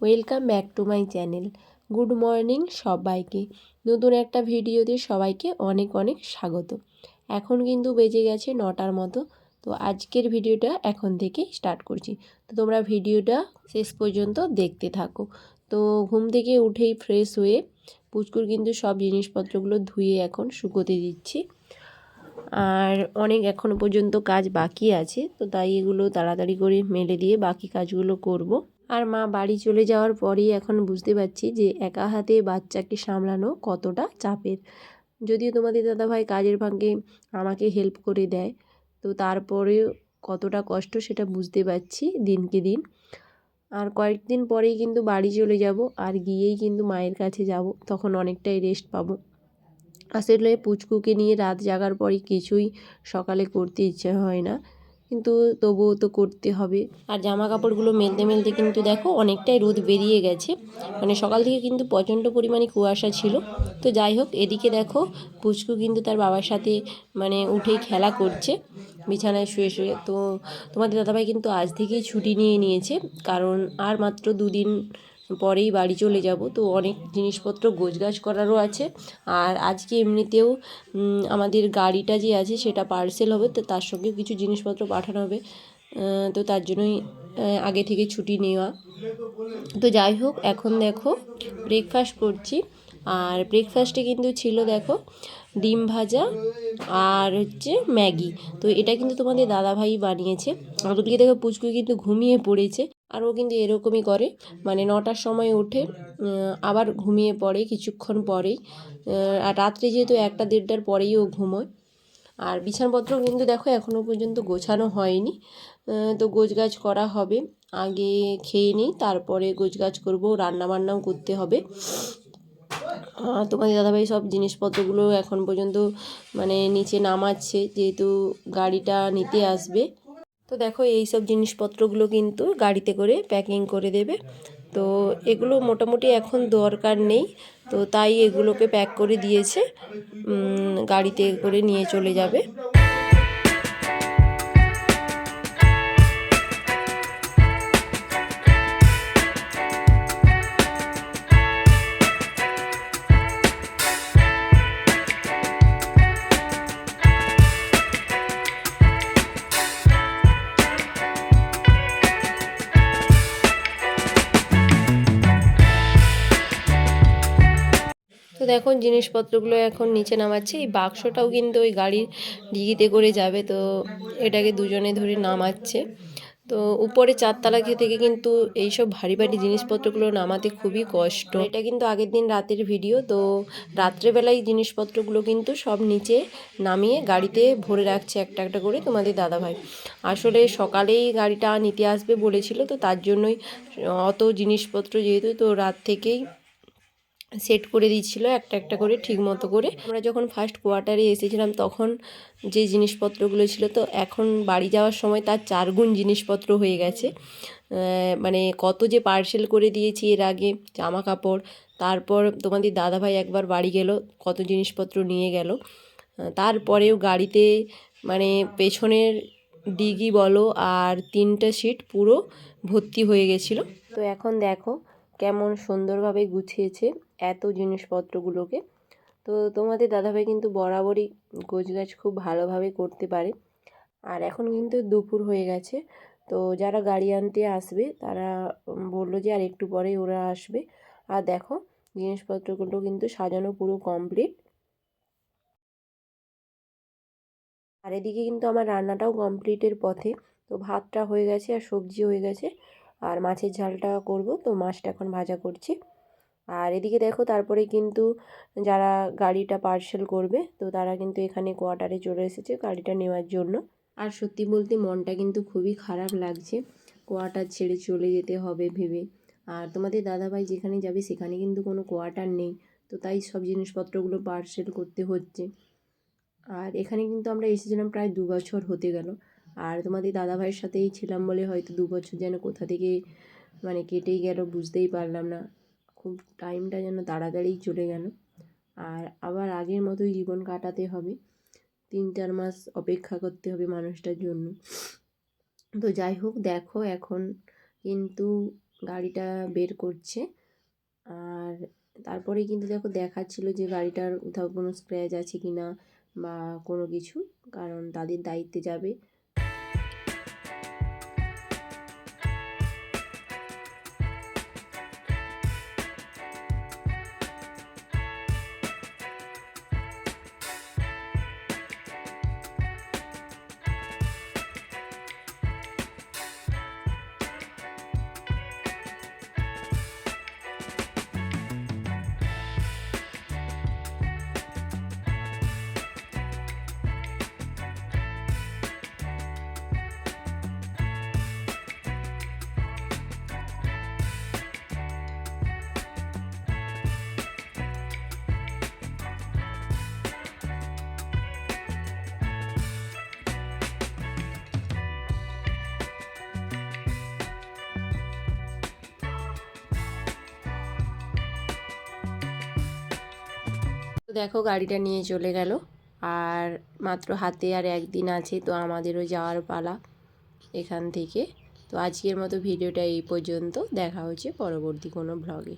Welcome back to my channel good morning সবাইকে। নতুন একটা ভিডিওতে সবাইকে অনেক অনেক স্বাগত। এখন কিন্তু বেজে গেছে নটার মতো। তো আজকের ভিডিওটা এখন থেকে স্টার্ট করছি। তো তোমরা ভিডিওটা শেষ পর্যন্ত দেখতে থাকো। তো ঘুম থেকে উঠেই ফ্রেশ হয়ে পুচকুর কিন্তু সব জিনিসপত্রগুলো ধুয়ে এখন শুকোতে দিচ্ছি। আর অনেক এখনও পর্যন্ত কাজ বাকি আছে। তো তাই এগুলো তাড়াতাড়ি করে মেলে দিয়ে বাকি কাজগুলো করব। আর মা বাড়ি চলে যাওয়ার পরেই এখন বুঝতে পারছি যে একা হাতে বাচ্চাকে সামলানো কতটা চাপের। যদিও তোমাদের দাদাভাই কাজের ফাঁকে আমাকে হেল্প করে দেয়, তো তারপরেও কতটা কষ্ট সেটা বুঝতে পারছি দিনকে দিন। আর কয়েকদিন পরেই কিন্তু বাড়ি চলে যাব আর গিয়েই কিন্তু মায়ের কাছে যাব, তখন অনেকটাই রেস্ট পাবো। আসলে পুচকুকে নিয়ে রাত জাগার পরই কিছুই সকালে করতে ইচ্ছে হয় না। কিন্তু তবুও তো করতে হবে। আর জামা কাপড়গুলো মেলতে মেলতে কিন্তু দেখো অনেকটাই রোদ বেরিয়ে গেছে। মানে সকাল থেকে কিন্তু প্রচণ্ড পরিমাণে কুয়াশা ছিল। তো যাই হোক, এদিকে দেখো পুচকু কিন্তু তার বাবার সাথে মানে উঠেই খেলা করছে। বিছানায় শুয়ে শুয়ে। তো তোমাদের দাদাভাই কিন্তু আজ থেকেই ছুটি নিয়ে নিয়েছে। কারণ আর মাত্র দুদিন পরেই বাড়ি চলে যাব। তো অনেক জিনিসপত্র গোছগাছ করারও আছে। আর আজকে এমনিতেও আমাদের গাড়িটা যে আছে সেটা পার্সেল হবে, তো তার সঙ্গে কিছু জিনিসপত্র পাঠানো হবে। তো তার জন্যই আগে থেকে ছুটি নেওয়া। তো যাই হোক, এখন দেখো ব্রেকফাস্ট করছি। আর ব্রেকফাস্টে কিন্তু ছিল দেখো, ডিম ভাজা আর হচ্ছে ম্যাগি। তো এটা কিন্তু তোমাদের দাদাভাই বানিয়েছে। আদুলকে দেখো পুচকু কিন্তু ঘুমিয়ে পড়েছে। আর ও কিন্তু এরকমই করে। মানে নটার সময় ওঠে আবার ঘুমিয়ে পড়ে কিছুক্ষণ পরেই। আর রাত্রে যেহেতু একটা দেড়টার পরেই ও ঘুমোয়। আর বিছানপত্র কিন্তু দেখো এখনও পর্যন্ত গোছানো হয়নি। তো গোছগাছ করা হবে। আগে খেয়ে নিই, তারপরে গোছগাছ করব, রান্নাবান্নাও করতে হবে। তোমাদের দাদাভাই সব জিনিসপত্রগুলো এখন পর্যন্ত মানে নিচে নামাচ্ছে, যেহেতু গাড়িটা নিতে আসবে। তো দেখো এই সব জিনিসপত্রগুলো কিন্তু গাড়িতে করে প্যাকিং করে দেবে। তো এগুলো মোটামুটি এখন দরকার নেই। তো তাই এগুলোকে প্যাক করে দিয়েছে। গাড়িতে করে নিয়ে চলে যাবে। তো দেখুন, জিনিসপত্রগুলো এখন নিচে নামাচ্ছে। এই বাক্সটাও কিন্তু ওই গাড়ির ডিগিতে করে যাবে, তো এটাকে দুজনে ধরে নামাচ্ছে। তো উপরে চারতলা থেকে কিন্তু এইসব ভারী ভারী জিনিসপত্রগুলো নামাতে খুবই কষ্ট। এটা কিন্তু আগের দিন রাতের ভিডিও, তো রাত্রেবেলায় জিনিসপত্রগুলো কিন্তু সব নিচে নামিয়ে গাড়িতে ভরে রাখছে একটা একটা করে তোমাদের দাদাভাই। আসলে সকালেই গাড়িটা নিতে আসবে বলেছিল, তো তার জন্যই অত জিনিসপত্র যেহেতু, তো রাত থেকেই সেট করে দিচ্ছিল একটা একটা করে ঠিক মতো করে। আমরা যখন ফার্স্ট কোয়ার্টারে এসেছিলাম তখন যে জিনিসপত্রগুলো ছিল তো এখন বাড়ি যাওয়ার সময় তার চারগুণ জিনিসপত্র হয়ে গেছে। মানে কত যে পার্সেল করে দিয়েছি এর আগে, জামা কাপড়, তারপর তোমাদের দাদাভাই একবার বাড়ি গেল, কত জিনিসপত্র নিয়ে গেল। তারপরেও গাড়িতে মানে পেছনের ডিগি বলো আর তিনটা সিট পুরো ভর্তি হয়ে গেছিল। তো এখন দেখো কেমন সুন্দরভাবে গুছিয়েছে এত জিনিসপত্রগুলোকে। তো তোমাদের দাদাভাই কিন্তু বরাবরই গোছগাছ খুব ভালোভাবে করতে পারে। আর এখন কিন্তু দুপুর হয়ে গেছে, তো যারা গাড়ি আনতে আসবে তারা বলল যে আর একটু পরে ওরা আসবে। আর দেখো, জিনিসপত্রগুলো কিন্তু সাজানো পুরো কমপ্লিট আর এদিকে কিন্তু আমার রান্নাটাও কমপ্লিটের পথে। তো ভাতটা হয়ে গেছে আর সবজি হয়ে গেছে। আর মাছের ঝালটা করব, তো মাছটা এখন ভাজা করছি। আর এদিকে দেখো তারপরে কিন্তু যারা গাড়িটা পার্সেল করবে, তো তারা কিন্তু এখানে কোয়ার্টারে চলে এসেছে গাড়িটা নেওয়ার জন্য। আর সত্যি বলতে মনটা কিন্তু খুবই খারাপ লাগছে কোয়ার্টার ছেড়ে চলে যেতে হবে ভেবে। আর তোমাদের দাদাভাই যেখানে যাবে সেখানে কিন্তু কোনো কোয়ার্টার নেই, তো তাই সব জিনিসপত্রগুলো পার্সেল করতে হচ্ছে। আর এখানে কিন্তু আমরা এসেছিলাম প্রায় দু বছর হতে গেল আর তোমাদের দাদাভাইয়ের সাথেই ছিলাম বলে হয়তো দু বছর যেন কোথা থেকে মানে কেটেই গেল বুঝতেই পারলাম না। খুব টাইমটা যেন তাড়াতাড়িই চলে গেল। আর আবার আগের মতোই জীবন কাটাতে হবে। তিন চার মাস অপেক্ষা করতে হবে মানুষটার জন্য। তো যাই হোক, দেখো এখন কিন্তু গাড়িটা বের করছে। আর তারপরে কিন্তু দেখো দেখাচ্ছিল যে গাড়িটার কোথাও কোনো স্ক্র্যাচ আছে কি না বা কোনো কিছু, কারণ তাদের দায়িত্বে যাবে। দেখো গাড়িটা নিয়ে চলে গেল। আর মাত্র হাতে আর একদিন আছে, তো আমাদেরও যাওয়ার পালা এখান থেকে। তো আজকের মতো ভিডিওটা এই পর্যন্ত। দেখা হচ্ছে পরবর্তী কোনো ব্লগে